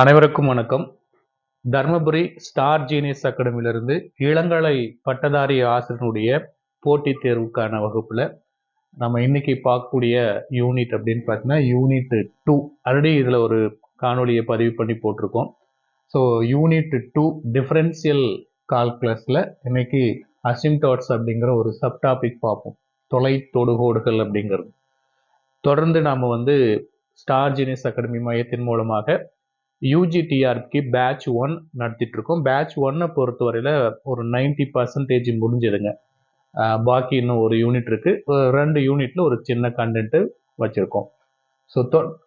அனைவருக்கும் வணக்கம். Dharmapuri star genius அகாடமியிலிருந்து இளங்கலை பட்டதாரி ஆசிரியனுடைய போட்டித் தேர்வுக்கான வகுப்பில் நம்ம இன்னைக்கு பார்க்கக்கூடிய யூனிட் அப்படின்னு பார்த்தீங்கன்னா யூனிட் டூ. ஆல்ரெடி இதில் ஒரு காணொலியை பதிவு பண்ணி போட்டிருக்கோம். ஸோ யூனிட் டூ டிஃபரன்சியல் கால்குலஸில் இன்னைக்கு அசிம்டாட்ஸ் அப்படிங்கிற ஒரு சப் டாபிக் பார்ப்போம். தொலை தொடுகோடுகள் அப்படிங்கிறது. தொடர்ந்து நாம் வந்து ஸ்டார் ஜீனியஸ் அகாடமி மையத்தின் மூலமாக யூஜிடிஆர்க்கு பேட்ச் ஒன் நடத்திட்டு இருக்கோம் பேட்ச் ஒன்னை பொறுத்தவரையில் ஒரு நைன்டி பர்சன்டேஜ் முடிஞ்சதுங்க. பாக்கி இன்னும் ஒரு யூனிட் இருக்கு. ரெண்டு யூனிட்ல ஒரு சின்ன கண்டென்ட்டு வச்சிருக்கோம். ஸோ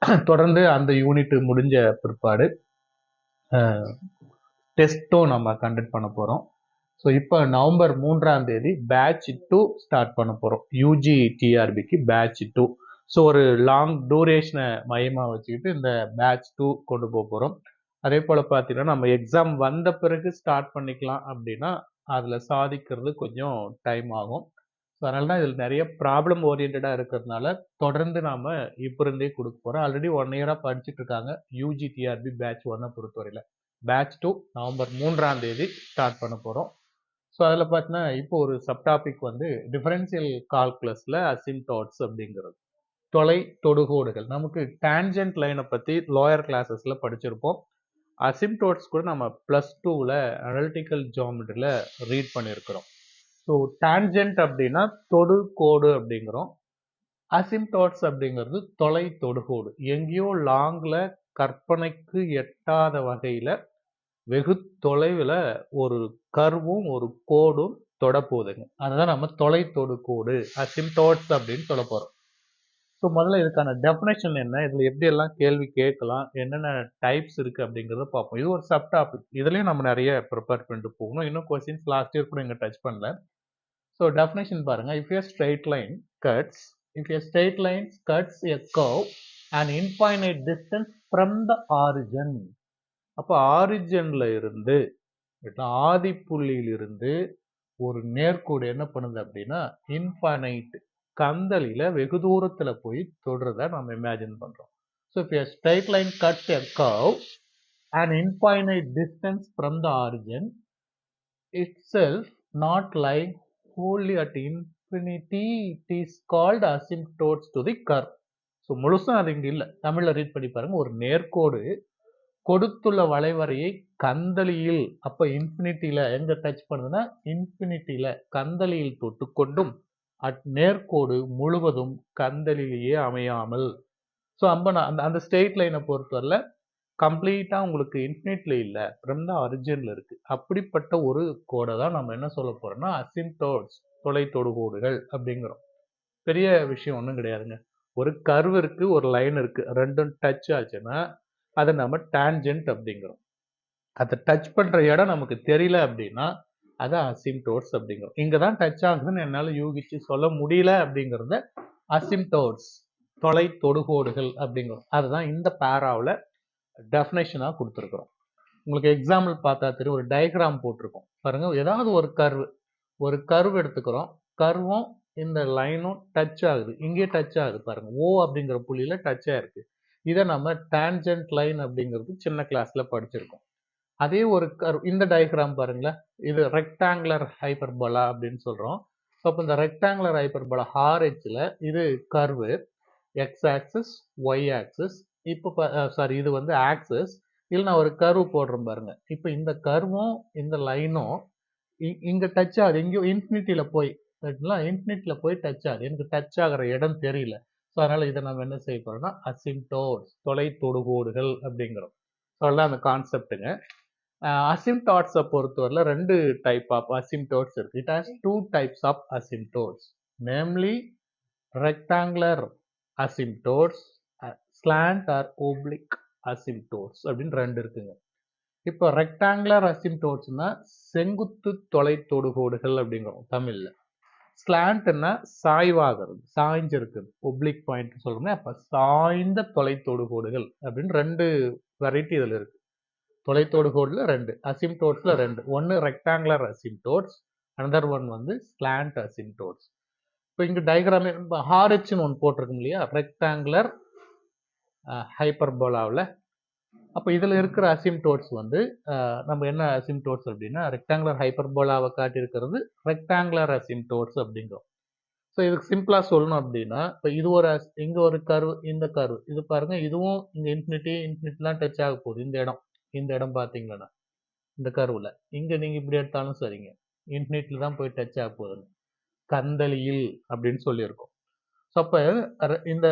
தொடர்ந்து அந்த யூனிட் முடிஞ்ச பிற்பாடு டெஸ்ட்டும் நம்ம கண்டக்ட் பண்ண போகிறோம் ஸோ இப்போ நவம்பர் மூன்றாம் தேதி பேட்ச் டூ ஸ்டார்ட் பண்ண போகிறோம் யூஜி டிஆர்பிக்கு பேட்ச் டூ ஸோ ஒரு லாங் டூரேஷனை மையமாக வச்சுக்கிட்டு இந்த பேட்ச் டூ கொண்டு போக போகிறோம் அதே போல் பார்த்தீங்கன்னா நம்ம எக்ஸாம் வந்த பிறகு ஸ்டார்ட் பண்ணிக்கலாம் அப்படின்னா அதில் சாதிக்கிறது கொஞ்சம் டைம் ஆகும். ஸோ அதனால தான் இதில் நிறைய ப்ராப்ளம் ஓரியன்டாக இருக்கிறதுனால தொடர்ந்து நாம் இப்போ இருந்தே கொடுக்க போகிறோம் ஆல்ரெடி ஒன் இயராக படிச்சுட்டு இருக்காங்க யூஜிடிஆர்பி பேட்ச் ஒன்னை பொறுத்தவரையில். பேட்ச் டூ நவம்பர் மூன்றாம் தேதி ஸ்டார்ட் பண்ண போகிறோம் ஸோ அதில் பார்த்தீங்கன்னா இப்போ ஒரு சப்டாபிக் வந்து டிஃபரன்சியல் கால்குலஸில் அசிம்டாட்ஸ் அப்படிங்கிறது. தொலை தொடுகோடுகள். நமக்கு டான்ஜென்ட் லைனை பற்றி லோயர் கிளாஸஸில் படிச்சிருப்போம். அசிம்டோட்ஸ் கூட நம்ம ப்ளஸ் டூவில் அனலிட்டிக்கல் ஜாமெட்ரியில் ரீட் பண்ணியிருக்கிறோம் ஸோ டான்ஜென்ட் அப்படின்னா தொடு கோடு அப்படிங்கிறோம். அசிம்டாட்ஸ் அப்படிங்கிறது தொலை தொடுகோடு. எங்கேயோ லாங்கில் கற்பனைக்கு எட்டாத வகையில் வெகு தொலைவில் ஒரு கர்வும் ஒரு கோடும் தொட போகுதுங்க அதுதான் நம்ம தொலை தொடுகோடு அசிம்டாட்ஸ் அப்படின்னு சொல்ல போகிறோம் ஸோ முதல்ல இதுக்கான டெஃபினேஷன் என்ன? இதில் எப்படி எல்லாம் கேள்வி கேட்கலாம்? என்னென்ன டைப்ஸ் இருக்குது அப்படிங்கிறத பார்ப்போம். இது ஒரு சப் டாபிக் இதுலேயும் நம்ம நிறைய ப்ரிப்பேர் பண்ணிட்டு போகணும். இன்னும் கொஸ்டின்ஸ் லாஸ்ட் இயர் கூட இங்கே டச் பண்ணல. ஸோ டெஃபினேஷன் பாருங்கள் if a straight line cuts if a straight line cuts a curve and infinite distance from the origin அப்போ ஆரிஜனில் இருந்து ஆதி புள்ளியிலிருந்து ஒரு நேர்கோடு என்ன பண்ணுது அப்படின்னா இன்ஃபைனைட் கந்தளியில் வெகு தூரத்தில் போய் தொடுறத நம்ம இமேஜின் பண்ணுறோம் ஸோ இப்போ straight line cut a curve and infinite distance from the origin itself not lying wholly at infinity it is Asim asymptotes to the curve so முழுசும் அது இங்கே இல்லை. தமிழில் ரீட் பண்ணி பாருங்க. ஒரு நேர்கோடு கொடுத்துள்ள வளைவரையை கந்தளியில் அப்போ இன்ஃபினிட்டியில் எங்கே டச் பண்ணுதுன்னா இன்ஃபினிட்டியில் கந்தளியில் தொட்டுக்கொண்டும் அட் நேர்கோடு முழுவதும் கந்தலிலேயே அமையாமல். ஸோ அம்ப அந்த அந்த ஸ்டேட் லைனை பொறுத்தவரையில் கம்ப்ளீட்டாக உங்களுக்கு இன்ஃபினிட்ல இல்லை. ஃப்ரம் த ஒரிஜினில் இருக்குது அப்படிப்பட்ட ஒரு கோடை தான் நம்ம என்ன சொல்ல போகிறோம்னா அசிம்டோட்ஸ் தொலை தொடுகோடுகள் அப்படிங்கிறோம். பெரிய விஷயம் ஒன்றும் கிடையாதுங்க. ஒரு கர்வ் இருக்குது ஒரு லைன் இருக்குது ரெண்டும் டச் ஆச்சுன்னா அதை நம்ம டேஞ்சன்ட் அப்படிங்கிறோம். அதை டச் பண்ணுற இடம் நமக்கு தெரியல அப்படின்னா அதான் அசிம்டோட்ஸ் அப்படிங்கிறோம். இங்கே தான் டச் ஆகுதுன்னு என்னால் யூகிச்சு சொல்ல முடியல அப்படிங்கிறத அசிம்டோட்ஸ் தொலை தொடுகோடுகள் அப்படிங்கிறோம். அதுதான் இந்த பேராவில் டெஃபினேஷனாக கொடுத்துருக்குறோம். உங்களுக்கு எக்ஸாம்பிள் பார்த்தா தெரியும். ஒரு டயக்ராம் போட்டிருக்கோம். பாருங்கள் ஏதாவது ஒரு கர்வு ஒரு கர்வ் எடுத்துக்கிறோம். கர்வும் இந்த லைனும் டச் ஆகுது. இங்கேயே டச் ஆகுது பாருங்கள் ஓ அப்படிங்கிற புள்ளியில் டச் இருக்குது இதை நம்ம டேஞ்சன்ட் லைன் அப்படிங்கிறது சின்ன கிளாஸில் படிச்சிருக்கோம். அதே ஒரு கர்வ் இந்த டயக்ராம் பாருங்களேன். இது ரெக்டாங்குலர் ஹைப்பர்பலா அப்படின்னு சொல்கிறோம் ஸோ அப்போ இந்த ரெக்டாங்குலர் ஹைப்பர்பலா ஹார்ஹெச்சில் இது curve x axis y axis இப்போ சாரி இது வந்து ஆக்சிஸ் இதில் நான் ஒரு கர்வு போடுறேன் பாருங்க. இப்போ இந்த கர்வும் இந்த லைனும் இங்கே டச் ஆகுது. எங்கேயோ இன்ஃபினிட்டியில் போய் இன்ஃபினிட்டியில் போய் டச் ஆகுது. எனக்கு டச் ஆகிற இடம் தெரியல. ஸோ அதனால் இதை நம்ம என்ன செய்ய போகிறோம்னா அசிம்டோட்ஸ் தொலை தொடுகோடுகள் அப்படிங்கிறோம். ஸோ அதெல்லாம் அந்த கான்செப்ட்டுங்க அசிம்டாட்ஸை பொறுத்தவரையில் ரெண்டு டைப் ஆஃப் அசிம்டோட்ஸ் இருக்கு. It has two types of asymptotes namely rectangular asymptotes slant or oblique asymptotes அப்படின்னு ரெண்டு இருக்குங்க. இப்போ ரெக்டாங்குலர் அசிம்டோட்ஸ்னா செங்குத்து தொலை தொடுகோடுகள் அப்படிங்கிறோம் தமிழில். ஸ்லாண்ட்னா சாய்வாகிறது சாய்ஞ்சிருக்குது ஒப்ளிக் பாயிண்ட் சொல்றோமே அப்போ சாய்ந்த தொலை தொடுகோடுகள் அப்படின்னு ரெண்டு வெரைட்டி இதில் இருக்கு. தொலைத்தோடுகோடில் ரெண்டு அசிம்டோட்ஸில் ரெண்டு. ஒன்று ரெக்டாங்குலர் அசிம்டோட்ஸ் அனதர் ஒன் வந்து ஸ்லாண்ட் அசிம்டோட்ஸ் இப்போ இங்கே டயக்ராம் ஹாரிச்சின்னு ஒன்று போட்டிருக்கும் இல்லையா? ரெக்டாங்குலர் ஹைப்பர்போலாவில் அப்போ இதில் இருக்கிற அசிம்டோட்ஸ் வந்து நம்ம என்ன அசிம்டோட்ஸ் அப்படின்னா ரெக்டாங்குலர் ஹைப்பர்போலாவை காட்டியிருக்கிறது ரெக்டாங்குலர் அசிம்டோட்ஸ் அப்படிங்கிறோம். ஸோ இதுக்கு சிம்பிளாக சொல்லணும் அப்படின்னா இப்போ இது ஒரு இங்கே ஒரு கர்வ் இந்த கர்வ் இது பாருங்கள் இதுவும் இங்கே இன்ஃபினிட்டி இன்ஃபினிட்டிலாம் டச் ஆக போகுது இந்த இடம். இந்த இடம் பார்த்தீங்கன்னா இந்த கருவில். இங்கே நீங்கள் இப்படி எடுத்தாலும் சரிங்க. இன்ஃபினிட்டில் தான் போய் டச் ஆக போகுதுங்க கந்தளியில் அப்படின்னு சொல்லியிருக்கோம். ஸோ அப்போ இந்த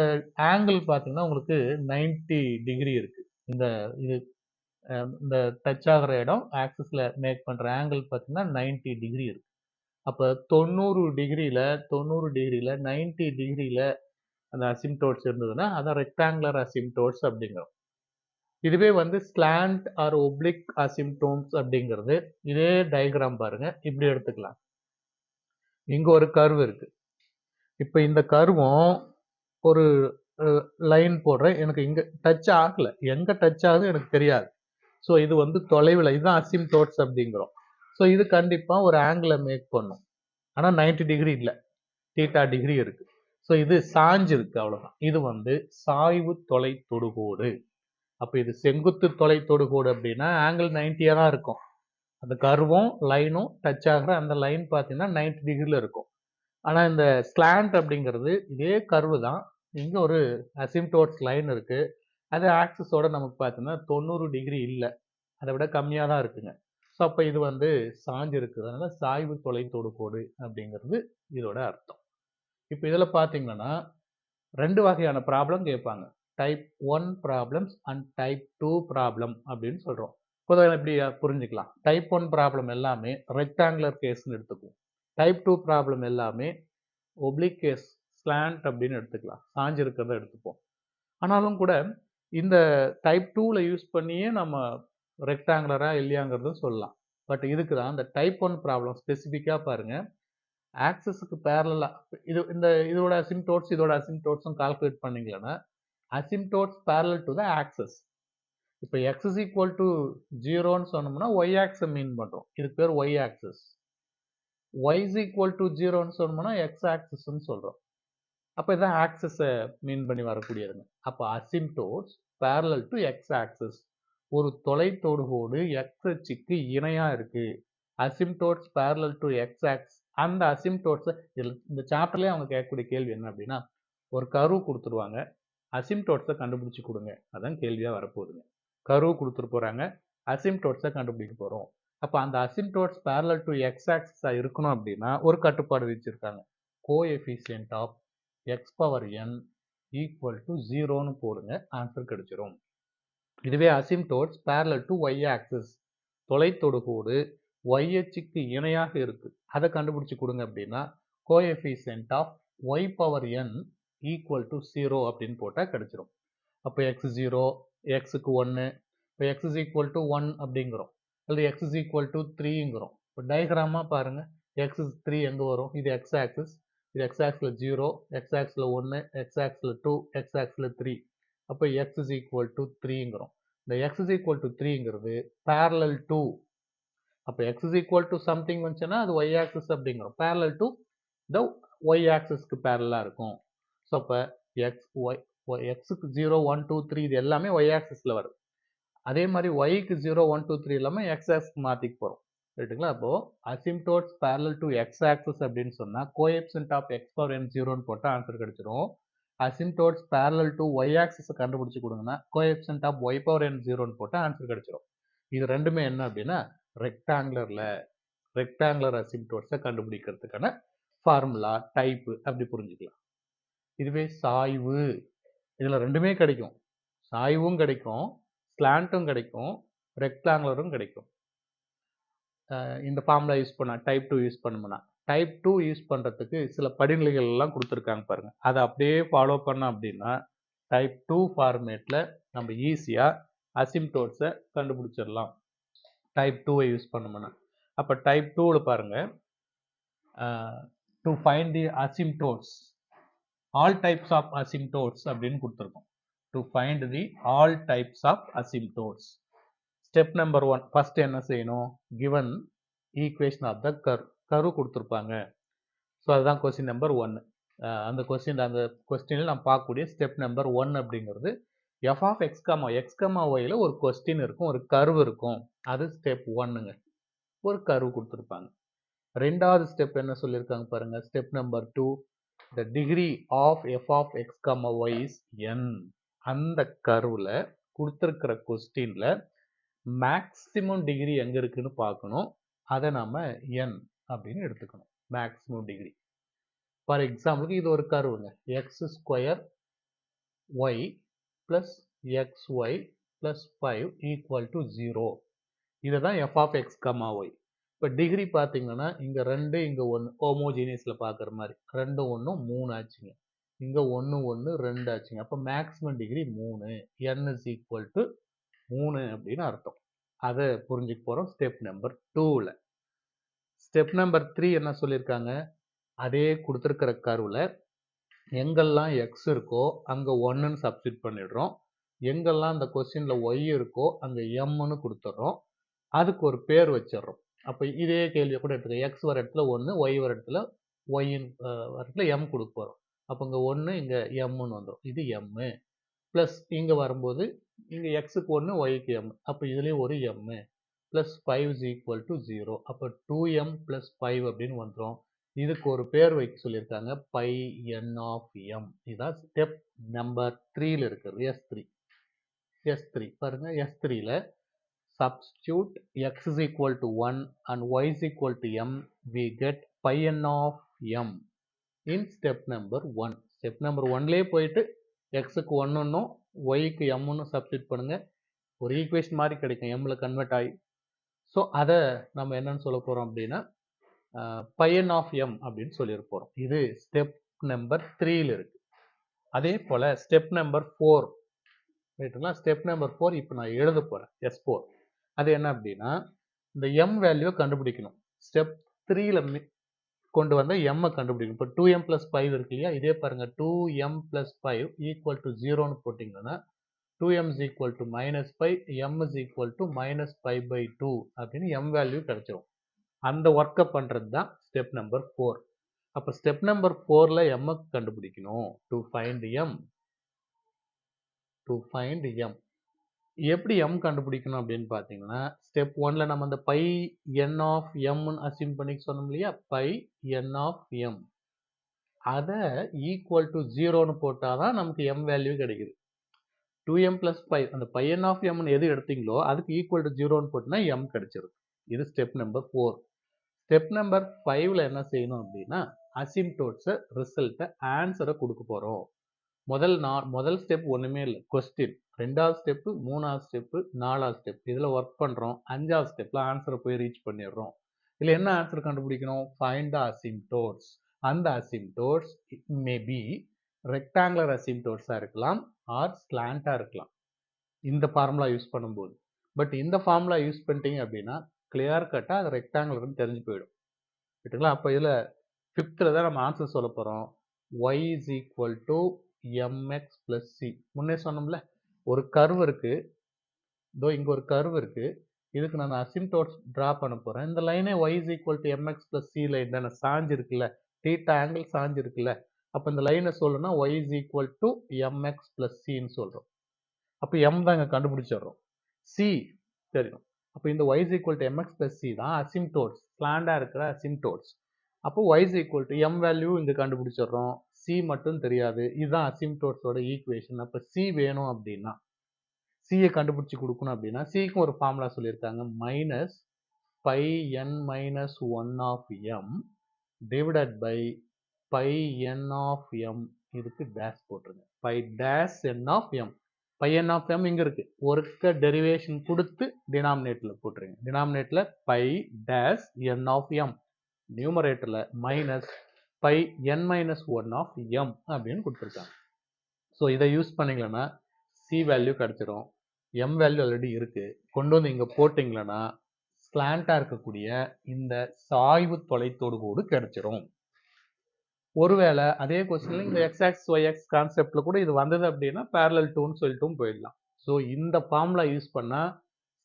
ஆங்கிள் பார்த்தீங்கன்னா உங்களுக்கு 90 டிகிரி இருக்குது இந்த இது இந்த டச் ஆகிற இடம் ஆக்சிஸில் மேக் பண்ணுற ஆங்கிள் பார்த்தீங்கன்னா 90 டிகிரி இருக்குது அப்போ தொண்ணூறு டிகிரியில் தொண்ணூறு டிகிரியில் 90 டிகிரியில் அந்த அசிம்டோட்ஸ் இருந்ததுன்னா அதான் ரெக்டாங்குலர் அசிம்டோட்ஸ் அப்படிங்கிறோம். இதுவே வந்து ஸ்லாண்ட் ஆர் ஒப்ளிக் அசிம்டோம்ஸ் அப்படிங்கிறது. இதே டயக்ராம் பாருங்க. இப்படி எடுத்துக்கலாம். இங்கே ஒரு கர்வ் இருக்கு. இப்போ இந்த கர்வும் ஒரு லைன் போடுறேன். எனக்கு இங்கே டச் ஆகலை. எங்கே டச் ஆகுது எனக்கு தெரியாது. ஸோ இது வந்து தொலைவில் இதுதான் அசிம்டோட்ஸ் அப்படிங்கிறோம். ஸோ இது கண்டிப்பாக ஒரு ஆங்கிளை மேக் பண்ணும். ஆனால் நைன்டி டிகிரி இல்லை. தீட்டா டிகிரி இருக்குது ஸோ இது சாஞ்சு அவ்வளோதான் இது வந்து சாய்வு தொலை தொடுகோடு அப்போ இது செங்குத்து தொலை தொடுகோடு அப்படின்னா ஆங்கிள் 90 தான் இருக்கும். அந்த கர்வும் லைனும் டச் ஆகிற அந்த லைன் பார்த்தீங்கன்னா 90 டிகிரியில் இருக்கும். ஆனால் இந்த ஸ்லாண்ட் அப்படிங்கிறது இதே கர்வு தான். இங்கே ஒரு அசிம்டோட்ஸ் லைன் இருக்குது அது ஆக்சஸோட நமக்கு பார்த்தீங்கன்னா தொண்ணூறு டிகிரி இல்லை. அதை விட கம்மியாக தான் இருக்குங்க. ஸோ அப்போ இது வந்து சாஞ்சிருக்கிறதுனால சாய்வு தொலை தொடுகோடு அப்படிங்கிறது இதோட அர்த்தம். இப்போ இதில் பார்த்தீங்கன்னா ரெண்டு வகையான ப்ராப்ளம் கேட்பாங்க. Type one problems and type two problem அப்படின்னு சொல்கிறோம் பொதுவாக எப்படி புரிஞ்சுக்கலாம்? டைப் ஒன் ப்ராப்ளம் எல்லாமே ரெக்டாங்குலர் கேஸ்னு எடுத்துக்குவோம். டைப் டூ ப்ராப்ளம் எல்லாமே ஒப்ளிக் கேஸ் ஸ்லாண்ட் அப்படின்னு எடுத்துக்கலாம். சாஞ்சு இருக்கிறத எடுத்துப்போம். ஆனாலும் கூட இந்த டைப் டூவில் யூஸ் பண்ணியே நம்ம ரெக்டாங்குலரா இல்லையாங்கிறதும் சொல்லலாம். பட் இதுக்கு தான் இந்த டைப் ஒன் ப்ராப்ளம் ஸ்பெசிஃபிக்காக பாருங்கள் ஆக்சஸுக்கு பேரலாக இது இந்த இதோட அசிம்டோட்ஸ் இதோட அசிம்டோட்ஸும் கால்குலேட் பண்ணீங்கன்னா asymptotes parallel to the axes இப்போ எக்ஸஸ் ஈக்குவல் டு ஜீரோன்னு சொன்னோம்னா ஒய் ஆக்ஸை மீன் பண்ணுறோம் இதுக்கு பேர் y axis y is equal to ஜீரோன்னு சொன்னோம்னா எக்ஸ் ஆக்சஸ்ன்னு சொல்கிறோம் அப்போ இதான் ஆக்சஸை மீன் பண்ணி வரக்கூடியதுங்க. அப்போ asymptotes parallel to x axis ஒரு தொலைத்தொடுகோடு எக்ஸ் அச்சுக்கு இணையாக இருக்குது asymptotes parallel to x axis அந்த அசிம்டோட்ஸை இதில் இந்த சாப்டர்லேயே அவங்க கேட்கக்கூடிய கேள்வி என்ன அப்படின்னா ஒரு கரு கொடுத்துருவாங்க. அசிம்டோட்ஸை கண்டுபிடிச்சி கொடுங்க. அதான் கேள்வியாக வரப்போகுதுங்க. கரு கொடுத்துட்டு போகிறாங்க அசிம்டோட்ஸை கண்டுபிடிக்க போகிறோம் அப்போ அந்த அசிம்டோட்ஸ் பேரலல் டு எக்ஸ் ஆக்சஸாக இருக்கணும் அப்படின்னா ஒரு கட்டுப்பாடு வச்சுருக்காங்க. Coefficient of x power n equal to ஜீரோன்னு போடுங்க. ஆன்சர் கிடைச்சிரும். இதுவே asymptotes parallel to y axis தொலைத்தொடுகோடு Y அச்சுக்கு இணையாக இருக்குது அதை கண்டுபிடிச்சி கொடுங்க அப்படின்னா coefficient of y power n equal to zero அப்படின்னு போட்டால் கிடச்சிரும். அப்போ எக்ஸ் ஜீரோ எக்ஸுக்கு ஒன்று இப்போ x is equal to one அப்படிங்கிறோம். அல்லது எக்ஸ் இஸ் ஈக்குவல் டு த்ரீங்கிறோம் இப்போ டயக்ராமாக பாருங்கள் எக்ஸ் இஸ் த்ரீ எங்கே வரும்? இது எக்ஸ் ஆக்சிஸ் இது எக்ஸ் ஆக்ஸில் ஜீரோ எக்ஸ் ஆக்ஸில் ஒன்று எக்ஸ் ஆக்ஸில் டூ எக்ஸ் ஆக்ஸில் த்ரீ அப்போ எக்ஸ் இஸ் ஈக்குவல் டு த்ரீங்கிறோம் இந்த எக்ஸ் இஸ் ஈக்குவல் டு த்ரீங்கிறது பேரலல் டூ அப்போ x is equal to something வந்துச்சுன்னா அது ஒய் ஆக்சிஸ் அப்படிங்கிறோம். பேரலல் டு த ஒய் ஆக்சிஸ்க்கு பேரலாக இருக்கும். ஸோ அப்போ எக்ஸ் ஒய் எக்ஸுக்கு ஜீரோ ஒன் டூ த்ரீ இது எல்லாமே ஒய் ஆக்சிஸில் வருது அதே மாதிரி ஒய்க்கு ஜீரோ ஒன் டூ த்ரீ இல்லாமல் எக்ஸ் ஆக்ஸ்க்கு மாற்றிக்க போகிறோம் ரைட்டுங்களா அப்போது asymptotes parallel to X axis அப்படின்னு சொன்னால் coefficient of X power N ஜீரோன்னு போட்டால் ஆன்சர் கிடைச்சிரும். அசிம்டோட்ஸ் பேரல் டு ஒய் ஆக்சிஸை கண்டுபிடிச்சி கொடுங்கன்னா coefficient of Y power N ஜீரோன்னு போட்டால் ஆன்சர் கிடைச்சிரும். இது ரெண்டுமே என்ன அப்படின்னா ரெக்டாங்குலரில் ரெக்டாங்குலர் அசிம்டோட்ஸை கண்டுபிடிக்கிறதுக்கான ஃபார்முலா டைப்பு அப்படி புரிஞ்சுக்கலாம். இதுவே சாய்வு. இதில் ரெண்டுமே கிடைக்கும். சாய்வும் கிடைக்கும் ஸ்லாண்ட்டும் கிடைக்கும் ரெக்டாங்குலரும் கிடைக்கும். இந்த ஃபார்முலா யூஸ் பண்ண டைப் டூ யூஸ் பண்ணோம்னா டைப் டூ யூஸ் பண்ணுறதுக்கு சில படிநிலைகள் எல்லாம் கொடுத்துருக்காங்க பாருங்கள் அதை அப்படியே ஃபாலோ பண்ணோம் அப்படின்னா டைப் டூ ஃபார்மேட்டில் நம்ம ஈஸியாக அசிம்டோட்ஸை கண்டுபிடிச்சிடலாம். டைப் டூவை யூஸ் பண்ணோம்னா. அப்போ டைப் டூவில் பாருங்கள் to find the asymptotes all types of asymptotes அப்படின்னு கொடுத்துருக்கோம். To find the all types of asymptotes step number one first என்ன செய்யணும்? Given equation of the curve curve கொடுத்துருப்பாங்க. ஸோ அதுதான் கொஸ்டின் நம்பர் ஒன்று அந்த கொஸ்டின் அந்த கொஸ்டினில் நம்ம பார்க்கக்கூடிய ஸ்டெப் நம்பர் ஒன் அப்படிங்கிறது f of x comma comma while ஒரு கொஸ்டின் இருக்கும் ஒரு கர்வ் இருக்கும். அது ஸ்டெப் ஒன்னுங்க ஒரு கர்வ் கொடுத்துருப்பாங்க. ரெண்டாவது ஸ்டெப் என்ன சொல்லியிருக்காங்க பாருங்கள் step number two the degree of f of x comma y is n அந்த கர்வில் கொடுத்துருக்கிற கொஸ்டினில் மேக்ஸிமம் டிகிரி எங்கே இருக்குன்னு பார்க்கணும். அதை நம்ம என் அப்படின்னு எடுத்துக்கணும். மேக்ஸிமம் டிகிரி ஃபார் எக்ஸாம்பிளுக்கு இது ஒரு கருவுங்க x square y plus x y plus five equal to zero இதை தான் f of x comma y இப்போ டிகிரி பார்த்தீங்கன்னா இங்கே ரெண்டு இங்கே ஒன்று ஹோமோஜீனியஸில் பார்க்குற மாதிரி. ரெண்டு ஒன்றும் மூணு ஆச்சுங்க. இங்கே ஒன்று ஒன்று ரெண்டு ஆச்சுங்க. அப்போ மேக்ஸிமம் டிகிரி மூணு. என் இஸ் ஈக்குவல் டு மூணு அப்படின்னு அர்த்தம். அதை புரிஞ்சுக்க போகிறோம் ஸ்டெப் நம்பர் டூவில் ஸ்டெப் நம்பர் த்ரீ என்ன சொல்லியிருக்காங்க அதே கொடுத்துருக்கிற கருவில் எங்கெல்லாம் எக்ஸ் இருக்கோ அங்கே ஒன்றுன்னு சப்ஸ்டியூட் பண்ணிடுறோம். எங்கெல்லாம் அந்த கொஸ்டினில் ஒய் இருக்கோ அங்கே எம்னு கொடுத்துட்றோம். அதுக்கு ஒரு பேர் வச்சிடுறோம். அப்போ இதே கேள்வியை கூட எடுத்துக்க. எக்ஸ் வர இடத்துல ஒன்று ஒய் வர இடத்துல ஒய்யின் வர இடத்துல எம் கொடுக்க போகிறோம் அப்போ இங்கே ஒன்று இங்கே எம்முன்னு வந்துடும் இது எம்மு ப்ளஸ் இங்கே வரும்போது இங்கே எக்ஸுக்கு ஒன்று ஒய்க்கு எம் அப்போ இதுலேயும் ஒரு m plus five is equal to zero அப்போ டூ எம் ப்ளஸ் ஃபைவ் அப்படின்னு வந்துடும் இதுக்கு ஒரு பேர் வைக்க சொல்லியிருக்காங்க. பை என் ஆஃப் எம் இதுதான் ஸ்டெப் நம்பர் த்ரீல இருக்கிறது. எஸ் த்ரீ எஸ் த்ரீ பாருங்கள் எஸ் த்ரீல substitute x is equal to 1 and y is equal to m we get pi n of m in step number 1 step number 1லயே போயிட்டு xக்கு 1 ஒன்னும் yக்கு m ஒன்னும் சப்ஸ்டிட் பண்ணுங்க. ஒரு ஈக்குவேஷன் மாதிரி கிடைக்கும் mல கன்வெர்ட் ஆகி ஸோ அதை நம்ம என்னன்னு சொல்ல போகிறோம் அப்படின்னா பையன் ஆஃப் எம் அப்படின்னு சொல்லிட இது ஸ்டெப் நம்பர் த்ரீயில் இருக்குது அதே போல் ஸ்டெப் நம்பர் ஃபோர் ரைட்டுங்களா ஸ்டெப் நம்பர் ஃபோர் இப்போ நான் எழுத போறேன் எஸ் ஃபோர் அது என்ன அப்படின்னா இந்த எம் வேல்யூவை கண்டுபிடிக்கணும். ஸ்டெப் த்ரீல கொண்டு வந்த எம்மை கண்டுபிடிக்கணும். இப்போ டூ எம் ப்ளஸ் ஃபைவ் இருக்கு இல்லையா? இதே பாருங்க two M plus five equal to ஜீரோன்னு போட்டிங்கன்னா two M is equal to minus five M is equal to minus five by two அப்படின்னு எம் வேல்யூ கிடைச்சிரும். அந்த ஒர்க்கை பண்ணுறது தான் ஸ்டெப் நம்பர் ஃபோர் அப்போ ஸ்டெப் நம்பர் ஃபோரில் எம்மை கண்டுபிடிக்கணும். To find M to find M எப்படி எம் கண்டுபிடிக்கணும் அப்படின்னு பார்த்தீங்கன்னா ஸ்டெப் ஒன்ல நம்ம அந்த பை என் ஆஃப் எம்னு அசியூம் பண்ணி சொன்னோம் இல்லையா? பை என் ஆஃப் எம் அதை ஈக்குவல் டு ஜீரோன்னு போட்டால் தான் நமக்கு எம் வேல்யூ கிடைக்குது. டூ எம் ப்ளஸ் ஃபைவ் அந்த பையன் ஆஃப் எம்னு எது எடுத்தீங்களோ அதுக்கு ஈக்குவல் டு ஜீரோன்னு போட்டுனா எம் கிடைச்சிரும். இது step number four step number ஃபைவ்ல என்ன செய்யணும் அப்படின்னா அசிம்டோட்ஸை ரிசல்ட்டை ஆன்சரை கொடுக்க போகிறோம் முதல் நான் முதல் ஸ்டெப் ஒன்றுமே இல்லை கொஸ்டின் ரெண்டாவது ஸ்டெப்பு மூணாவது ஸ்டெப்பு நாலாவது ஸ்டெப் இதில் ஒர்க் பண்ணுறோம் அஞ்சாவது ஸ்டெப்பில் ஆன்சரை போய் ரீச் பண்ணிடுறோம். இதில் என்ன ஆன்சர் கண்டுபிடிக்கணும்? ஃபைண்ட் த அசிம்டோட்ஸ் அந்த asymptotes it may be rectangular அசிம்டோட்ஸாக இருக்கலாம் ஆர் ஸ்லாண்டாக இருக்கலாம். இந்த ஃபார்முலா யூஸ் பண்ணும்போது. பட் இந்த ஃபார்முலா யூஸ் பண்ணிட்டீங்க அப்படின்னா கிளியர் கட்டாக அது ரெக்டாங்குலர்னு தெரிஞ்சு போயிடும். ரைட்டுங்களா அப்போ இதில் ஃபிஃப்த்தில் தான் நம்ம ஆன்சர் சொல்ல போகிறோம் Y is equal to M X plus C முன்னே சொன்னோம்ல? ஒரு கர்வ் இருக்குது இதோ இங்கே ஒரு கர்வ் இருக்குது இதுக்கு நான் அசிம்டோட்ஸ் ட்ரா பண்ண போகிறேன் இந்த லைனே Y is equal to M X plus C line தானே சாஞ்சிருக்குல்ல இருக்குல்ல ஆங்கிள் சாஞ்சிருக்குல்ல அப்போ இந்த லைனை சொல்லணும்னா Y is equal to M X plus சின்னு சொல்கிறோம் அப்போ எம் தான் இங்கே கண்டுபிடிச்சிடுறோம். சி தெரியும். அப்போ இந்த Y is equal to M X plus C தான் அசிம்டோட்ஸ் பிளான்டாக இருக்கிற அசிம்டோட்ஸ் அப்போ Y is equal to M value இங்கே கண்டுபிடிச்சிடுறோம். சி மட்டும் தெரியாது. இதுதான் அசிம்டோட்ஸோட ஈக்குவேஷன் அப்போ சி வேணும் அப்படின்னா சியை கண்டுபிடிச்சி கொடுக்கணும் அப்படின்னா சிக்கும் ஒரு ஃபார்முலா சொல்லியிருக்காங்க. Minus phi n minus one of M divided by phi n of M இதுக்கு டேஷ் போட்டுருங்க. Phi dash n of M phi n of M இங்கே இருக்கு. ஒருக்க டெரிவேஷன் கொடுத்து டினாமினேட்டில் போட்டுருங்க. டினாமினேட்டில் phi dash n of M நியூமரேட்டரில் minus phi n minus one of M அப்படின்னு கொடுத்துருக்காங்க. ஸோ இதை யூஸ் பண்ணிங்களன்னா சி வேல்யூ கிடச்சிரும். எம் வேல்யூ ஆல்ரெடி இருக்குது கொண்டு வந்து இங்கே போட்டிங்களன்னா ஸ்லாண்டாக இருக்கக்கூடிய இந்த சாய்வு தொலைத்தோடு கூடு கிடச்சிரும். ஒருவேளை அதே கொஸ்டின்ல இந்த எக்ஸ் எக்ஸ் ஒய் எக்ஸ் கான்செப்ட்ல கூட இது வந்தது அப்படின்னா பேரலல் டூன்னு சொல்லிட்டும் போயிடலாம். ஸோ இந்த ஃபார்முலா யூஸ் பண்ணால்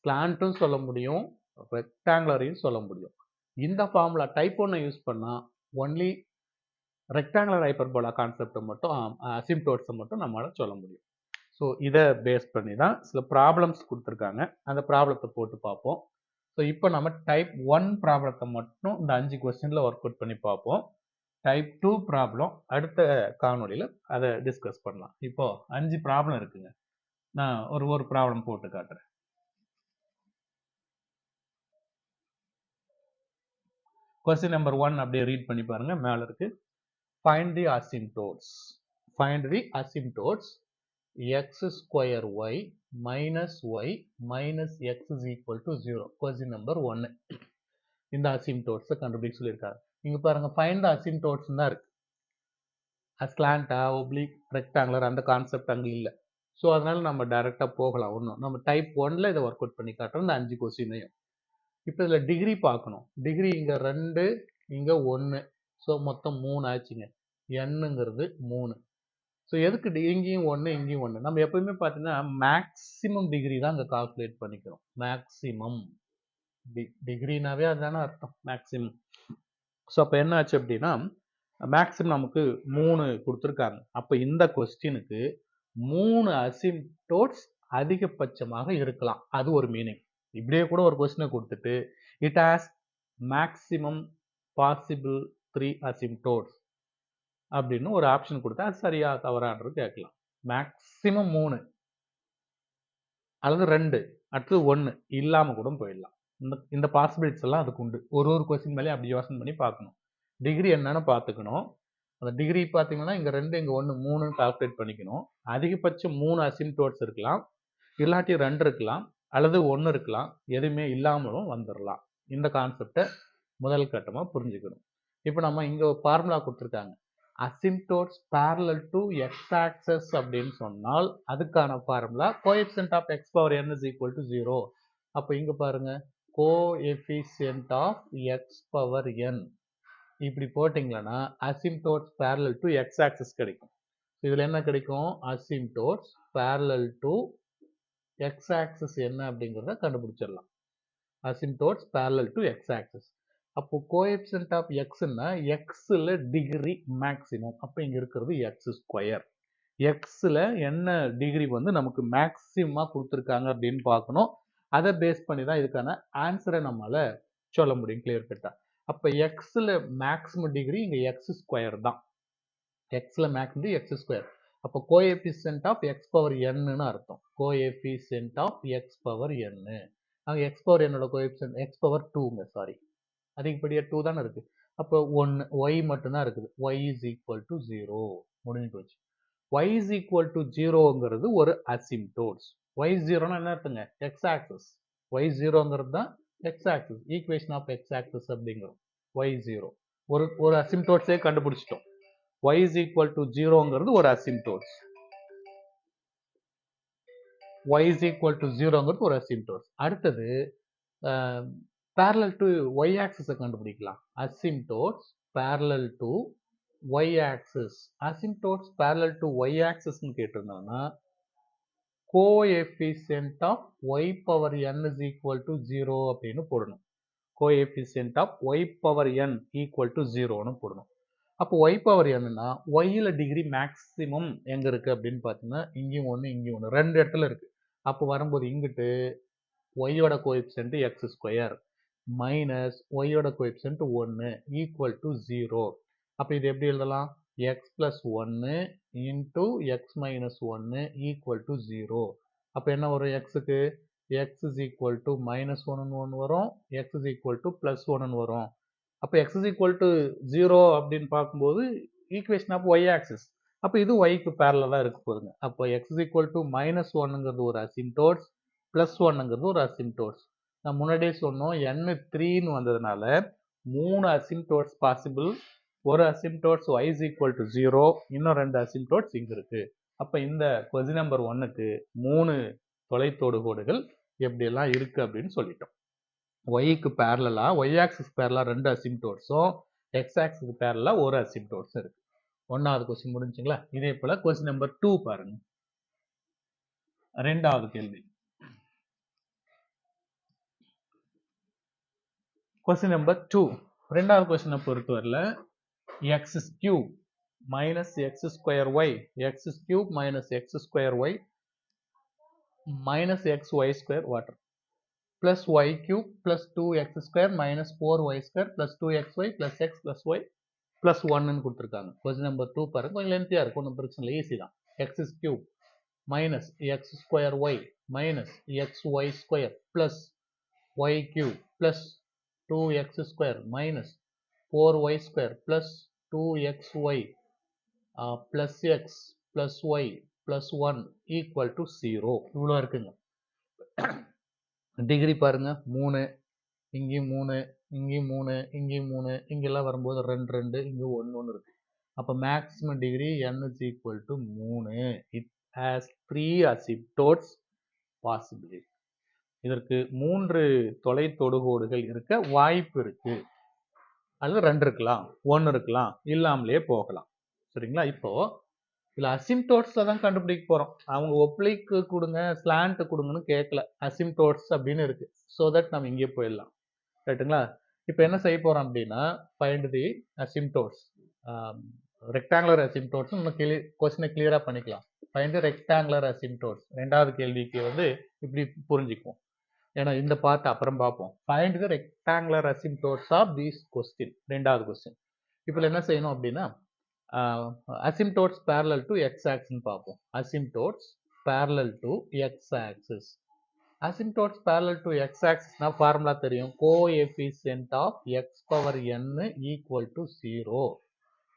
ஸ்லாண்ட்டும் சொல்ல முடியும் ரெக்டாங்குலரையும் சொல்ல முடியும். இந்த ஃபார்முலா டைப் ஒன்னை யூஸ் பண்ணால் ஒன்லி ரெக்டாங்குலர் ஹைப்பர்போலா கான்செப்டை மட்டும் சிம்டோட்ஸை மட்டும் நம்மளால் சொல்ல முடியும். ஸோ இதை பேஸ் பண்ணி தான் சில ப்ராப்ளம்ஸ் கொடுத்துருக்காங்க. அந்த ப்ராப்ளத்தை போட்டு பார்ப்போம். ஸோ இப்போ நம்ம டைப் ஒன் ப்ராப்ளத்தை மட்டும் இந்த அஞ்சு கொஸ்டினில் ஒர்க் அவுட் பண்ணி பார்ப்போம். டைப் டூ ப்ராப்ளம் அடுத்த காணொலியில் அதை டிஸ்கஸ் பண்ணலாம். இப்போது அஞ்சு ப்ராப்ளம் இருக்குங்க. நான் ஒரு ஒரு ப்ராப்ளம் போட்டு காட்டுறேன். கொஸ்டின் நம்பர் ஒன் அப்படியே ரீட் பண்ணி பாருங்கள் மேலே இருக்குது Find the asymptotes. Find the asymptotes X square Y minus Y minus X is equal to zero question number ஒன்னு இந்த அசிம்டோட்ஸை கண்டுபிடிக்க சொல்லியிருக்காரு. இங்க பாருங்க ஃபைண்ட் த அசிம்டோட்ஸ் தான் இருக்கு. அஸ்லாண்டா ஒப்ளிக் ரெக்டாங்குலர் அந்த கான்செப்ட் அங்கே இல்லை. ஸோ அதனால நம்ம டைரெக்டாக போகலாம். ஒன்றும் நம்ம டைப் ஒன்ல இதை ஒர்க் அவுட் பண்ணி காட்டுறோம். இந்த அஞ்சு கொஸ்டினையும் இப்போ இதில் டிகிரி பார்க்கணும். டிகிரி இங்கே ரெண்டு இங்கே ஒன்று ஸோ மொத்தம் மூணு ஆச்சுங்க. எண்ணுங்கிறது மூணு. ஸோ எதுக்கு இங்கேயும் ஒன்று இங்கேயும் ஒன்று நம்ம எப்பயுமே பார்த்தீங்கன்னா மேக்ஸிமம் டிகிரி தான் அங்கே கால்குலேட் பண்ணிக்கிறோம். மேக்ஸிமம் டி டிகிரினாவே அதுதானே அர்த்தம் மேக்ஸிமம் ஸோ அப்போ என்ன ஆச்சு அப்படின்னா மேக்ஸிமம் நமக்கு மூணு கொடுத்துருக்காங்க. அப்போ இந்த கொஸ்டினுக்கு மூணு அசிம்டோட்ஸ் அதிகபட்சமாக இருக்கலாம். அது ஒரு மீனிங் இப்படியே கூட ஒரு கொஸ்டினை கொடுத்துட்டு it has maximum possible three asymptotes அப்படின்னு ஒரு ஆப்ஷன் கொடுத்தா அது சரியா தவறான்றது கேட்கலாம். மேக்சிமம் மூணு அல்லது ரெண்டு அடுத்தது ஒன்று இல்லாமல் கூட போயிடலாம். இந்த இந்த பாசிபிலிட்டிஸ் எல்லாம் அதுக்கு உண்டு. ஒரு ஒரு கொஸ்டின் மேலே அப்படி யோசனை பண்ணி பார்க்கணும். டிகிரி என்னன்னு பார்த்துக்கணும். அந்த டிகிரி பார்த்தீங்கன்னா இங்கே ரெண்டு இங்கே ஒன்று மூணுன்னு கால்குலேட் பண்ணிக்கணும். அதிகபட்சம் மூணு அசிம்டோட்ஸ் இருக்கலாம். இல்லாட்டி ரெண்டு இருக்கலாம். அல்லது ஒன்று இருக்கலாம். எதுவுமே இல்லாமலும் வந்துடலாம் இந்த கான்செப்டை முதல் கட்டமாக புரிஞ்சுக்கணும். இப்போ நம்ம இங்கே ஃபார்முலா கொடுத்துருக்காங்க. Asymptotes parallel to X axis அப்படின்னு சொன்னால் அதுக்கான formula coefficient of X power N is equal to zero அப்போ இங்கே பாருங்க coefficient of X power N இப்படி போட்டிங்களன்னா asymptotes parallel to X axis கிடைக்கும். இதில் என்ன கிடைக்கும்? Asymptotes parallel to X axis என்ன அப்படிங்கிறத கண்டுபிடிச்சிடலாம். Asymptotes parallel to X axis அப்போ கோஎஃபிஷியன்ட் ஆஃப் எக்ஸ்னா எக்ஸில் டிகிரி மேக்ஸிமம் அப்போ இங்கே இருக்கிறது எக்ஸ் ஸ்கொயர் எக்ஸில் என்ன டிகிரி வந்து நமக்கு மேக்ஸிமமாக கொடுத்துருக்காங்க அப்படின்னு பார்க்கணும். அதை பேஸ் பண்ணி தான் இதுக்கான ஆன்சரை நம்மளால் சொல்ல முடியும் கிளியர் கட்டாக அப்போ எக்ஸில் மேக்ஸிமம் டிகிரி இங்கே எக்ஸ் ஸ்கொயர் தான். எக்ஸில் மேக்ஸிமம் எக்ஸ் ஸ்கொயர் அப்போ கோஎஃபிஷியன்ட் ஆஃப் எக்ஸ் பவர் என்னன்னு அர்த்தம். கோஎஃபிஷியன்ட் ஆஃப் எக்ஸ் பவர் என்னு அங்கே எக்ஸ் பவர் என்னோட கோஎஃபிஷியன்ட் எக்ஸ் பவர் டூங்க சாரி அதிகப்படியாக டூ தானே இருக்குது அப்போ ஒன்று ஒய் மட்டும்தான் இருக்குது. Y is equal to zero முடிஞ்சு போச்சு. ஒய் இஸ் ஈக்குவல் டு ஜீரோங்கிறது ஒரு அசிம்டோட்ஸ் ஒய் ஜீரோனா என்ன அர்த்தங்க? எக்ஸ் ஆக்சஸ் ஒய் ஜீரோங்கிறது தான் X axis equation of X axis அப்படிங்கிறோம். ஒய் ஜீரோ ஒரு ஒரு அசிம்டோட்ஸே கண்டுபிடிச்சிட்டோம். ஒய் இஸ் ஈக்குவல் டு ஜீரோங்கிறது ஒரு asymptotes Y is equal to ஜீரோங்கிறது ஒரு அசிம்டோட்ஸ் அடுத்தது பேரலல் டு ஒய் ஆக்சஸை கண்டுபிடிக்கலாம். Asymptotes parallel to Y axis asymptotes parallel to Y ஆக்சஸ்னு கேட்டிருந்தோம்னா coefficient of Y power N is equal to zero அப்படின்னு போடணும். Coefficient of Y power N equal to ஜீரோன்னு போடணும். அப்போ Y power என்னன்னா ஒய்யில் degree maximum எங்கே இருக்குது அப்படின்னு பார்த்தீங்கன்னா இங்கேயும் ஒன்று இங்கேயும் ஒன்று ரெண்டு இடத்துல இருக்குது அப்போ வரும்போது இங்கிட்டு ஒய்யோட கோஎஃபிஷியன்ட் எக்ஸ் ஸ்கொயர் மைனஸ் ஒய்யோட கோஎஃபிஷியன்ட் ஒன்று ஈக்குவல் டு ஜீரோ அப்போ இது எப்படி எழுதலாம்? எக்ஸ் ப்ளஸ் ஒன்று இன்ட்டு எக்ஸ் மைனஸ் ஒன்று ஈக்குவல் டு ஜீரோ அப்போ என்ன வரும் எக்ஸுக்கு X is equal to minus ஒன்னு ஒன்று வரும் X is equal to plus ஒன்னு வரும். அப்போ X is equal to zero அப்படின்னு பார்க்கும்போது ஈக்குவேஷன் ஆஃப் ஒய் ஆக்சிஸ் அப்போ இது ஒய்க்கு பேரலாக இருக்க போதுங்க அப்போ X is equal to minus ஒன்னுங்கிறது ஒரு அசிம்டோட்ஸ் ப்ளஸ் ஒன்னுங்கிறது ஒரு அசிம்டோட்ஸ் நான் முன்னாடியே சொன்னோம் என் த்ரீன்னு வந்ததுனால மூணு அசிம்டோட்ஸ் பாசிபிள் ஒரு asymptotes Y is equal to zero இன்னும் ரெண்டு அசிம்டோட்ஸ் இங்கே இருக்குது அப்போ இந்த கொஸ்டின் நம்பர் ஒன்னுக்கு மூணு தொலைத்தொடுகோடுகள் எப்படியெல்லாம் இருக்குது அப்படின்னு சொல்லிட்டோம். ஒய்க்கு பேரலா ஒய் ஆக்சிஸ் பேரலா ரெண்டு அசிம்டோட்ஸும் எக்ஸ் ஆக்சிஸ் பேரலா ஒரு அசிம்டோட்ஸும் இருக்கு. ஒன்றாவது கொஸ்டின் முடிஞ்சுங்களா? இதே போல் கொஸ்டின் நம்பர் டூ பாருங்க. ரெண்டாவது கேள்வி. கொஸ்டின் நம்பர் டூ ரெண்டாவது கொஸ்டினை பொறுத்தவரையில் X cube minus X square Y X cube minus X square Y minus X Y square water plus Y cube plus two X square minus four Y square plus two X Y plus X plus Y plus ஒன்னு கொடுத்துருக்காங்க. Question number two பாருங்க. கொஞ்சம் லென்த்தியாக இருக்கும். ஒன்றும் பிரச்சனை இல்லை. Easy தான். X cube minus X square Y minus X Y square plus Y cube plus two X square minus four Y square plus two X Y plus X plus Y plus one equal to zero இவ்வளோ இருக்குங்க. Degree பாருங்க. மூணு இங்கேயும் மூணு இங்கேயும் மூணு இங்கேயும் மூணு இங்கெல்லாம் வரும்போது ரெண்டு ரெண்டு இங்கே ஒன்று ஒன்று இருக்குது அப்போ maximum degree n is equal to மூணு. It has three asymptotes possibility இதற்கு மூன்று தொலை தொடுகோடுகள் இருக்க வாய்ப்பு இருக்கு. அல்லது ரெண்டு இருக்கலாம் ஒன்று இருக்கலாம் இல்லாமலே போகலாம். சரிங்களா? இப்போ இதில் அசிம்டோட்ஸில் தான் கண்டுபிடிக்க போகிறோம் அவங்க ஒப்ளிக்கு கொடுங்க ஸ்லாண்ட் கொடுங்கன்னு கேட்கல. அசிம்டோட்ஸ் அப்படின்னு இருக்கு. ஸோ தட் நம்ம இங்கே போயிடலாம். ரைட்டுங்களா இப்போ என்ன செய்ய போகிறோம் அப்படின்னா find the asymptotes rectangular asymptotes நம்ம கிளி கொஸ்டினை கிளியராக பண்ணிக்கலாம். ஃபைண்ட் ரெக்டாங்குலர் அசிம்டோட்ஸ் ரெண்டாவது கேள்விக்கு வந்து இப்படி புரிஞ்சுக்குவோம். ஏன்னா இந்த பார்ட் அப்புறம் பார்ப்போம். Find the rectangular asymptotes of these question ரெண்டாவது கொஸ்டின் இப்போ என்ன செய்யணும் அப்படின்னா அசிம்டோட்ஸ் பேரலல் டு எக்ஸ் ஆக்ஸ்ன்னு பார்ப்போம். Asymptotes parallel to X axis asymptotes parallel to X ஆக்சிஸ்னா formula தெரியும். Coefficient of X power N equal to zero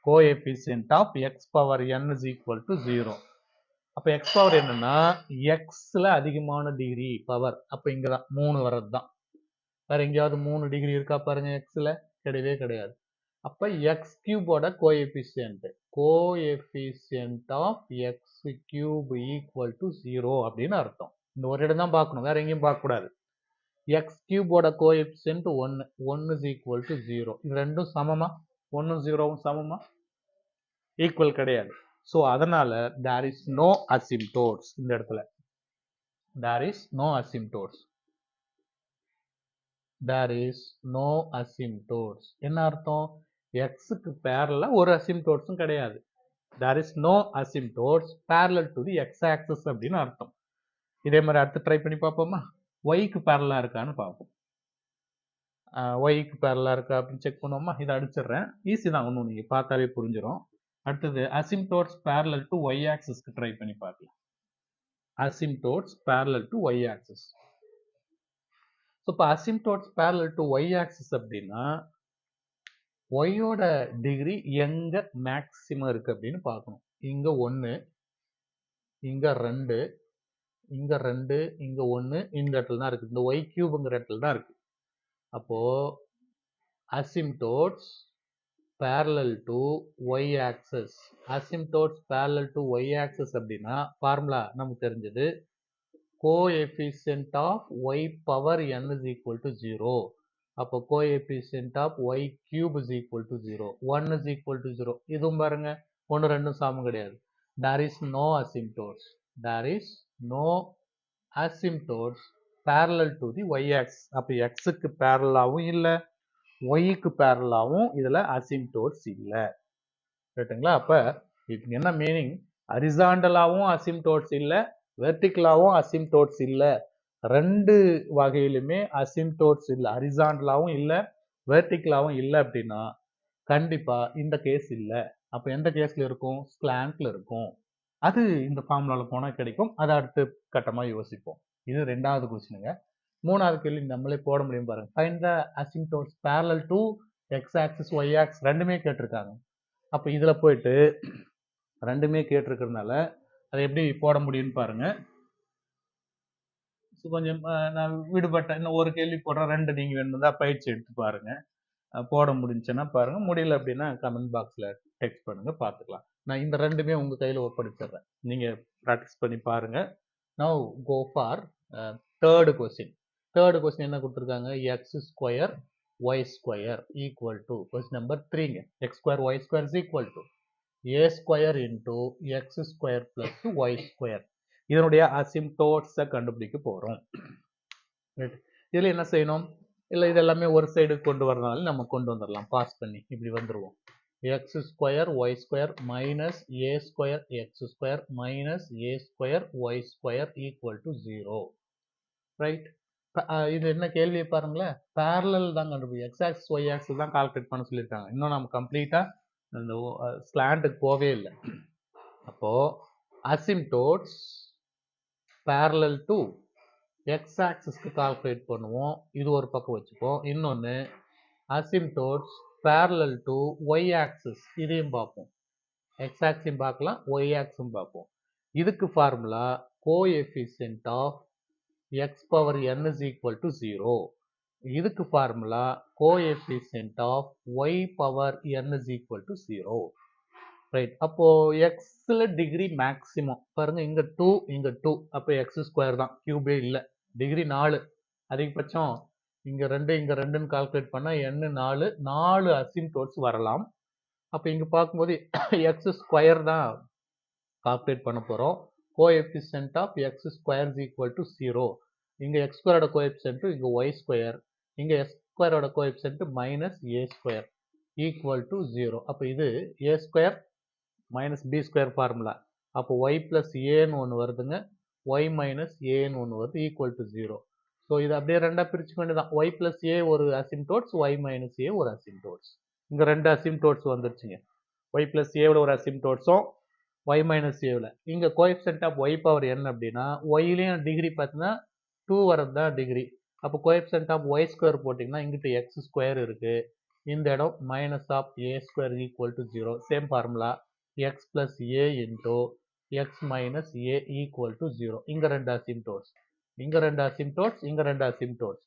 coefficient of X power N is equal to zero அப்போ X power என்னன்னா எக்ஸில் அதிகமான degree power அப்போ இங்கே தான் மூணு வர்றது தான் வேற எங்கேயாவது மூணு டிகிரி இருக்கா பாருங்க எக்ஸில் கிடையவே கிடையாது. அப்போ X கியூபோட coefficient coefficient of X cube equal to zero அப்படின்னு அர்த்தம். இந்த ஒரு இடம் தான் பார்க்கணும் வேற எங்கேயும் பார்க்கக்கூடாது. எக்ஸ் கியூபோட கோஎஃபிஷியன்ட் ஒன்று ஒன்று இஸ் ஈக்குவல் டு ஜீரோ இது ரெண்டும் சமமா? ஒன்றும் ஜீரோவும் சமமா? ஈக்குவல் கிடையாது. ஸோ அதனால தேர் இஸ் நோ அசிம்டோட்ஸ் இந்த இடத்துல. There is no asymptotes there is no asymptotes என்ன அர்த்தம்? எக்ஸுக்கு பேரலாக ஒரு அசிம்டோட்ஸும் கிடையாது. There is no asymptotes parallel to the X axis அப்படின்னு அர்த்தம். இதே மாதிரி அடுத்து ட்ரை பண்ணி பார்ப்போமா? ஒய்க்கு பேரலாக இருக்கான்னு பார்ப்போம். ஒய்க்கு பேரலாக இருக்கா அப்படின்னு செக் பண்ணுவோமா? இதை அடிச்சிடுறேன். ஈஸி தான். ஒன்றும் நீங்கள் பார்த்தாலே புரிஞ்சிடும் அடுத்தது அசிம்டோட்ஸ் பேரலல் டு ஒய் ஆக்சஸ்க்கு ட்ரை பண்ணி பார்க்கலாம். Asymptotes parallel to Y axis so இப்போ asymptotes parallel to Y axis அப்படின்னா ஒய்யோட டிகிரி எங்கே மேக்சிமம் இருக்குது அப்படின்னு பார்க்கணும். இங்கே ஒன்று இங்கே ரெண்டு இங்கே ரெண்டு இங்கே ஒன்று இந்த இடத்துல தான் இருக்குது இந்த ஒய் கியூப்ங்கிற இடத்துல தான் இருக்குது அப்போது அசிம்டோட்ஸ் parallel ஒய் ஆக்சஸ் அசிம் asymptotes parallel to Y axis அப்படின்னா ஃபார்முலா நமக்கு தெரிஞ்சது coefficient of Y power N is equal to zero அப்போ coefficient of Y cube is equal to zero one is equal to zero இதுவும் பாருங்க ஒன்று ரெண்டும் சாமும் கிடையாது there is no Asim asymptotes there is no asymptotes parallel to the Y axis அப்போ எக்ஸுக்கு பேரலாகவும் இல்லை ஒய்க்கு பேரலாகவும் இதில் அசிம்டோட்ஸ் இல்லை. ரைட்டுங்களா அப்போ இதுக்கு என்ன மீனிங் அரிசாண்டலாகவும் அசிம்டோட்ஸ் இல்லை வெர்டிக்கலாகவும் அசிம்டோட்ஸ் இல்லை. ரெண்டு வகையிலுமே அசிம்டோட்ஸ் இல்லை. அரிசாண்டலாகவும் இல்லை வெர்டிக்கலாகவும் இல்லை அப்படின்னா கண்டிப்பாக இந்த கேஸ் இல்லை. அப்போ எந்த கேஸில் இருக்கும்? ஸ்லாண்ட்ல இருக்கும். அது இந்த ஃபார்முலாவில் போனால் கிடைக்கும். அதை அடுத்து கட்டமாக யோசிப்போம். இது ரெண்டாவது கொஸ்டினுங்க மூணாவது கேள்வி நம்மளே போட முடியும் பாருங்க. Find the asymptotes parallel to X axis Y axis ரெண்டுமே கேட்டிருக்காங்க. அப்போ இதில் போயிட்டு ரெண்டுமே கேட்டிருக்கிறதுனால அதை எப்படி போட முடியும்னு பாருங்க. ஸோ கொஞ்சம் நான் விடுபட்ட இன்னும் ஒரு கேள்வி போடுறேன் ரெண்டு நீங்கள் வேணும்னா பயிற்சி எடுத்து பாருங்க. போட முடிஞ்சுன்னா பாருங்க. முடியல அப்படின்னா கமெண்ட் பாக்ஸில் டெக்ஸ்ட் பண்ணுங்க பார்த்துக்கலாம் நான் இந்த ரெண்டுமே உங்கள் கையில் ஒப்படைச்சிடுறேன். நீங்கள் ப்ராக்டிஸ் பண்ணி பாருங்க. Now go for third question third question என்ன கொடுத்துருக்காங்க? X square Y square equal to question number த்ரீங்க X square Y square is equal to A square into X square plus Y square இதனுடைய அசிம்டோட்ஸை கண்டுபிடிக்க போகிறோம் இதில் என்ன செய்யணும்? இல்லை இதெல்லாமே ஒரு சைடு கொண்டு வரனால நம்ம கொண்டு வந்துடலாம் பாஸ் பண்ணி. இப்படி வந்துடுவோம் X square Y square minus A square X square minus A square Y square equal to zero right இது என்ன கேள்வியை பாருங்களேன். பேரலல் தான் கண்டுபிடிக்கும் எக்ஸ் ஆக்ஸ் ஒய் ஆக்ஸ் தான் கால்குலேட் பண்ண சொல்லியிருக்காங்க. இன்னும் நம்ம கம்ப்ளீட்டாக இந்த ஸ்லாண்டுக்கு போவே இல்லை. அப்போ அசிம்டோட்ஸ் பேரலல் டூ எக்ஸ் ஆக்சிஸ்க்கு கால்குலேட் பண்ணுவோம். இது ஒரு பக்கம் வச்சுப்போம். இன்னொன்று asymptotes parallel to Y axis இதையும் பார்ப்போம். எக்ஸ் ஆக்ஸையும் பார்க்கலாம் ஒய் ஆக்ஸும் பார்ப்போம். இதுக்கு formula coefficient of X power N is equal to zero இதுக்கு formula coefficient of Y power N is equal to zero right அப்போது எக்ஸில் டிகிரி மேக்ஸிமம் பாருங்க இங்கே டூ இங்கே டூ அப்போ எக்ஸ் ஸ்கொயர் தான். கியூபே இல்லை. டிகிரி நாலு. அதிகபட்சம் இங்கே ரெண்டு இங்கே ரெண்டுன்னு கால்குலேட் பண்ணால் என்ன நாலு நாலு அசிம்டோட்ஸ் வரலாம். அப்போ இங்கே பார்க்கும்போது எக்ஸ் ஸ்கொயர் தான் கால்குலேட் பண்ண போகிறோம் coefficient of X square is equal to zero இங்கே எக்ஸ் ஸ்கொயரோட கோஎஃபிஷியன்ட் இங்கே ஒய் ஸ்கொயர் இங்கே எக்ஸ் ஸ்கொயரோட coefficient minus A square equal to zero அப்போ இது A square minus B square formula அப்போ ஒய் ப்ளஸ் ஏன்னு ஒன்று வருதுங்க. ஒய் மைனஸ் ஏன்னு ஒன்று வருது ஈக்குவல் டு ஜீரோ ஸோ இது அப்படியே ரெண்டாக பிரிச்சு வேண்டியதான் ஒய் ப்ளஸ் ஏ ஒரு அசிம்டோட்ஸ் ஒய் மைனஸ் ஏ ஒரு அசிம்டோட்ஸ் இங்கே ரெண்டு அசிம்டோட்ஸ் வந்துருச்சுங்க. ஒய் ப்ளஸ் ஏவில் ஒரு அசிம்டோட்ஸும் ஒய் மைனஸ் ஏவில் இங்கே கோஎஃபிஷியன்ட் ஆஃப் ஒய் பவர் என்ன அப்படின்னா ஒய்லேயும் டிகிரி பார்த்தீங்கன்னா டூ வரது தான் டிகிரி அப்போ கோஎஃபிஷியன்ட் ஆஃப் ஒய் ஸ்கொயர் போட்டிங்கன்னா இங்கிட்டு எக்ஸ் ஸ்கொயர் இருக்குது இந்த இடம் minus of A square equal to zero same formula X plus A into X minus A equal to zero இங்கே ரெண்டு அசிம்டோட்ஸ் இங்கே ரெண்டு அசிம்டோட்ஸ் இங்கே ரெண்டு அசிம்டோட்ஸ்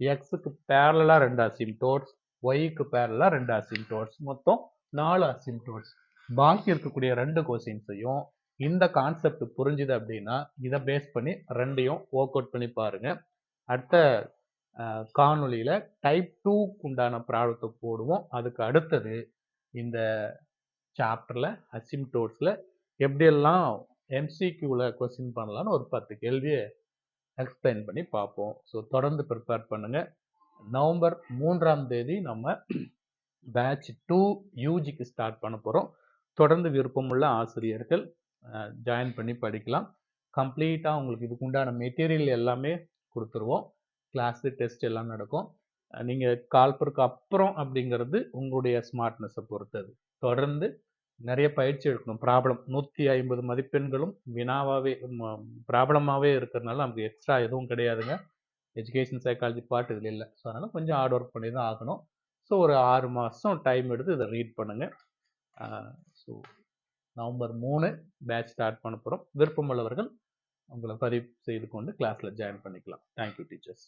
எக்ஸுக்கு பேரலாக ரெண்டு அசிம்டோட்ஸ் ஒய்க்கு பேரலாக ரெண்டு அசிம்டோட்ஸ் மொத்தம் நாலு அசிம்டோட்ஸ் பாக்கி இருக்கக்கூடிய ரெண்டு கொஸ்டின்ஸையும் இந்த கான்செப்ட் புரிஞ்சுது அப்படின்னா இதை பேஸ் பண்ணி ரெண்டையும் ஒர்க் அவுட் பண்ணி பாருங்க. அடுத்த காணொலியில் டைப் டூக்கு உண்டான ப்ராடக்ட்டை போடுவோம். அதுக்கு அடுத்தது இந்த சாப்டரில் அசிம்டோட்ஸில் எப்படியெல்லாம் எம்சிக்யூவில் கொஸ்டின் பண்ணலான்னு ஒரு பத்து கேள்வியை எக்ஸ்பிளைன் பண்ணி பார்ப்போம். ஸோ தொடர்ந்து ப்ரிப்பேர் பண்ணுங்கள் நவம்பர் மூன்றாம் தேதி நம்ம பேட்ச் டூ யூஜிக்கு ஸ்டார்ட் பண்ண போகிறோம் தொடர்ந்து விருப்பமுள்ள ஆசிரியர்கள் ஜாயின் பண்ணி படிக்கலாம். கம்ப்ளீட்டாக உங்களுக்கு இதுக்கு உண்டான மெட்டீரியல் எல்லாமே கொடுத்துருவோம். கிளாஸு டெஸ்ட் எல்லாம் நடக்கும். நீங்கள் கால்பருக்கு அப்புறம் அப்படிங்கிறது உங்களுடைய ஸ்மார்ட்னஸை பொறுத்தது. தொடர்ந்து நிறைய பயிற்சி எடுக்கணும். ப்ராப்ளம் நூற்றி ஐம்பது மதிப்பெண்களும் வினாவாகவே ப்ராப்ளமாகவே இருக்கிறதுனால நமக்கு எக்ஸ்ட்ரா எதுவும் கிடையாதுங்க. எஜுகேஷன் சைக்காலஜி பார்ட் இதில் இல்லை. ஸோ அதனால் கொஞ்சம் ஹார்ட் ஒர்க் பண்ணி தான் ஆகணும். ஸோ ஒரு ஆறு மாதம் டைம் எடுத்து இதை ரீட் பண்ணுங்கள் ஸோ நவம்பர் மூணு பேட்ச் ஸ்டார்ட் பண்ண போகிறோம் விருப்பமுள்ளவர்கள் உங்களை பதிவு செய்து கொண்டு கிளாஸில் ஜாயின் பண்ணிக்கலாம். Thank you teachers